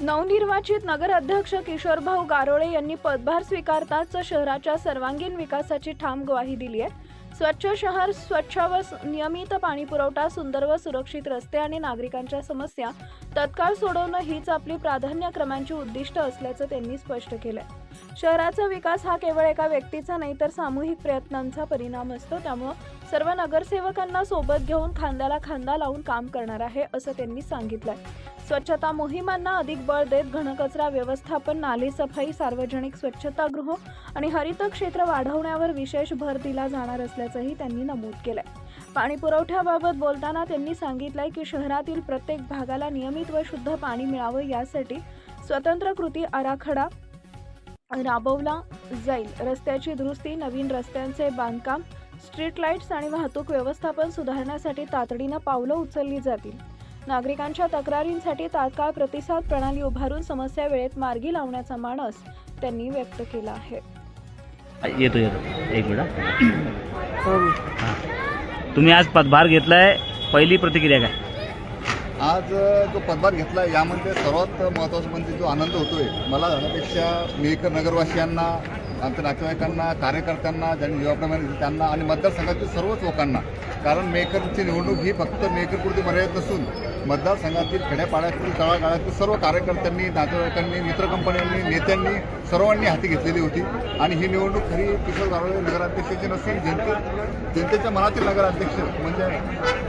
नवनिर्वाचित नगराध्यक्ष किशोरभाऊ गारोळे यांनी पदभार स्वीकारताच शहराच्या सर्वांगीण विकासाची ठाम ग्वाही दिली आहे. स्वच्छ शहर स्वच्छ व नियमित पाणी पुरवठा सुंदर व सुरक्षित रस्ते आणि नागरिकांच्या समस्या तत्काळ सोडवणं हीच आपली प्राधान्यक्रमांची उद्दिष्ट असल्याचं त्यांनी स्पष्ट केलंय. शहराचा विकास हा केवळ एका व्यक्तीचा नाही तर सामूहिक प्रयत्नांचा परिणाम असतो. त्यामुळं सर्व नगरसेवकांना सोबत घेऊन खांद्याला खांदा लावून काम करणार आहे असं त्यांनी सांगितलंय. स्वच्छता मोहिमांना अधिक बळ देत घनकचरा व्यवस्थापन नाली सफाई सार्वजनिक स्वच्छतागृह आणि हरित क्षेत्र वाढवण्यावर विशेष भर दिला जाणार असल्याचंही त्यांनी नमूद केलंय. पाणी पुरवठ्याबाबत बोलताना त्यांनी सांगितलंय की शहरातील प्रत्येक भागाला नियमित व शुद्ध पाणी मिळावं यासाठी स्वतंत्र कृती आराखडा राबवला जाईल. रस्त्याची दुरुस्ती नवीन रस्त्यांचे बांधकाम स्ट्रीट लाईट्स आणि वाहतूक व्यवस्थापन सुधारण्यासाठी तातडीनं पावलं उचलली जातील. नागरिकांच्या तक्रारींसाठी तात्काळ प्रतिसाद प्रणाली उभारून समस्या वेळेत मार्गी लावण्याचा मानस त्यांनी व्यक्त केला आहे. येतो येतो. एक मिनिट तुम्ही आज पदभार घेतलाय. पहिली प्रतिक्रिया काय? आज जो पदभार घेतला यामध्ये सर्वात महत्त्वाचं म्हणजे जो आनंद होतोय मला झाल्यापेक्षा मेकर नगरवासियांना आमच्या नातेवाईकांना कार्यकर्त्यांना ज्यांनी निवडणूक त्यांना आणि मतदारसंघातील सर्वच लोकांना कारण मेकरची निवडणूक ही फक्त मेकरपुरती मर्यादित नसून मतदारसंघातील खेड्यापाड्यातील तळागाळातील सर्व कार्यकर्त्यांनी नातेवाईकांनी मित्र कंपन्यांनी नेत्यांनी सर्वांनी हाती घेतलेली होती. आणि ही निवडणूक खरी किशोर गारोळे नगराध्यक्षाची नसून जनते जनतेच्या मनातील नगराध्यक्ष म्हणजे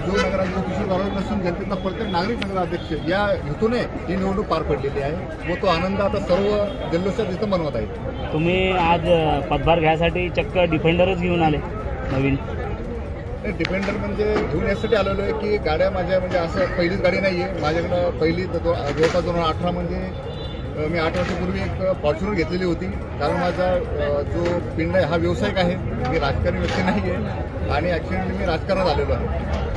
जो नगराध्यक्ष किशोर गारोळे नसून जनतेचा प्रत्येक नागरिक नगराध्यक्ष या हेतूने ही निवडणूक पार पडलेली आहे व तो आनंद आता सर्व जल्लोषात इथं मनवत आहे. तुम्ही आज पदभार घ्यायसाठी चक्क डिफेंडरच घेऊन आले नवीन. डिपेंडर म्हणजे घेऊन यासाठी आलेलो आहे की गाड्या माझ्या म्हणजे असं पहिलीच गाडी नाही आहे माझ्याकडं पहिली तर दो- जवळपास दोन हजार अठरा म्हणजे मी आठ वर्षापूर्वी एक फॉर्च्युनर घेतलेली होती. कारण माझा जो पिंड आहे हा व्यावसायिक आहे. मी राजकारणी व्यक्ती नाही आहे आणि ॲक्च्युअली मी राजकारणात आलेलो आहे.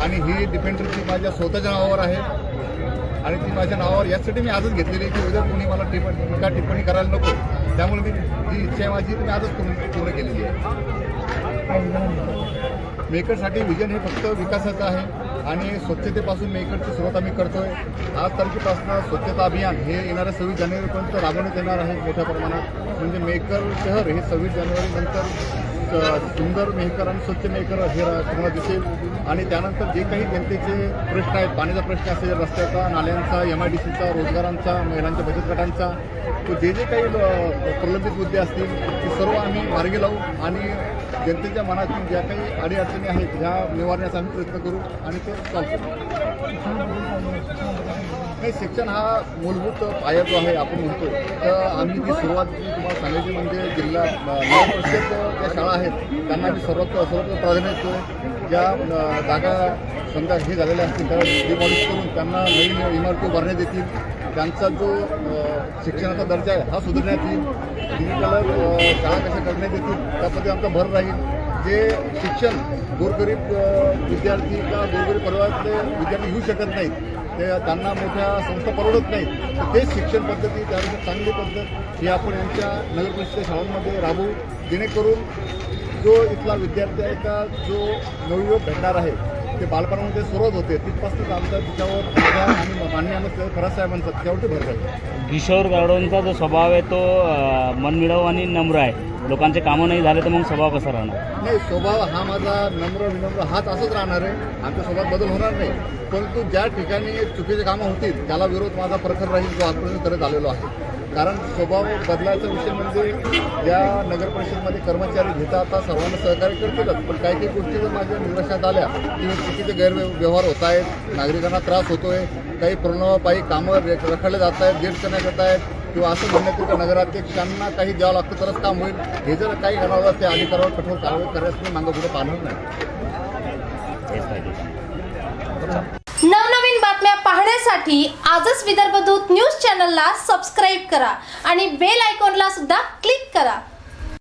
आणि ही डिपेंडर ती माझ्या स्वतःच्या नावावर आहे. आणि ती माझ्या नावावर यासाठी मी आजच घेतलेली आहे की उद्या कोणी मला टिप्पणी टीका टिप्पणी करायला नको. त्यामुळे मी जी इच्छा आहे माझी ती मी आजच पूर्ण पूर्ण केलेली आहे. मेकरसाठी विजन हे फक्त विकासाचं आहे आणि स्वच्छतेपासून मेकरची सुरुवात आम्ही करतोय. आज तारखेपासून स्वच्छता अभियान हे येणाऱ्या सव्वीस जानेवारीपर्यंत राबवण्यात येणार आहे मोठ्या प्रमाणात. म्हणजे मेकर शहर हे सव्वीस जानेवारीनंतर एक सुंदर मेहकर आणि स्वच्छ मेहकर हे तुम्हाला दिसेल. आणि त्यानंतर जे काही जनतेचे प्रश्न आहेत पाण्याचा प्रश्न असेल रस्त्याचा नाल्यांचा एम आय डी सीचा रोजगारांचा महिलांच्या बचत गटांचा तो जे जे काही प्रलंबित मुद्दे असतील ते सर्व आम्ही मार्गी लावू आणि जनतेच्या मनातील ज्या काही अडीअडचणी आहेत ह्या निवारण्याचा आम्ही प्रयत्न करू आणि ते चालतो नाही शिक्षण हा मूलभूत पाया जो आहे आपण म्हणतो. तर आम्ही ती सुरुवात जी तुम्हाला सांगायची म्हणजे जिल्हा नगर ज्या शाळा आहेत त्यांना आम्ही सर्वात सर्वत्र प्राधान्य देतो ज्या जागा समजा हे झालेल्या असतील त्या डिमॉलिश करून त्यांना नवीन इमारती उभारण्यात येतील. त्यांचा जो शिक्षणाचा दर्जा आहे हा सुधारण्यात येईल. डिजिटल शाळा कशा करण्यात येतील त्यामध्ये आमचा भर राहील. जे शिक्षण गोरगरीब विद्यार्थी किंवा गोरगरीब परिवारातले विद्यार्थी घेऊ शकत नाहीत ते त्यांना मोठ्या संस्था परवडत नाहीत तर तेच शिक्षण पद्धती त्यापेक्षा चांगली पद्धत ही आपण यांच्या नगर परिषदेच्या शाळांमध्ये राबवू. जेणेकरून जो इथला विद्यार्थी आहे का जो नवयुवक घडणार आहे ते बालपणामध्ये सुरुवात होते. तिथपासूनच आमचा तिच्यावर आणि मान्य साहेबांचा भर किशोर गारोळेंचा जो स्वभाव आहे तो अ, मनमिळाऊ आणि नम्र आहे. लोकांचे कामं नाही झाले तर मग स्वभाव कसा राहणार? नाही स्वभाव हा माझा नम्र विनम्र हाच असंच राहणार आहे. आमच्या स्वभावात बदल होणार नाही. परंतु ज्या ठिकाणी चुकीचे कामं होतील त्याला विरोध माझा प्रखर राहील जो आजपर्यंत करत आलेलो आहे. कारण स्वभाव बदलायचा विषय म्हणजे ज्या नगर परिषदमध्ये कर्मचारी घेता आता सर्वांना सहकार्य करतीलच. पण काही काही गोष्टी जर माझ्या निदर्शनात आल्या की चुकीचे गैरव्यवहार होत आहेत नागरिकांना त्रास होतोय काही प्रणवापायी कामं रखडले जात आहेत गेट करण्यात येत आहेत किंवा असं म्हणण्यात येतं नगराध्यक्षांना काही द्यावं लागतं तरच काम होईल. हे जर काही घडवलं त्या अधिकारावर कठोर कारवाई करायचं मी मागं पुढे पाहणार नाही. नवनवीन बातम्या पाहण्यासाठी आजच विदर्भ दूत न्यूज चॅनलला सबस्क्राईब करा आणि बेल आयकॉनला सुद्धा क्लिक करा.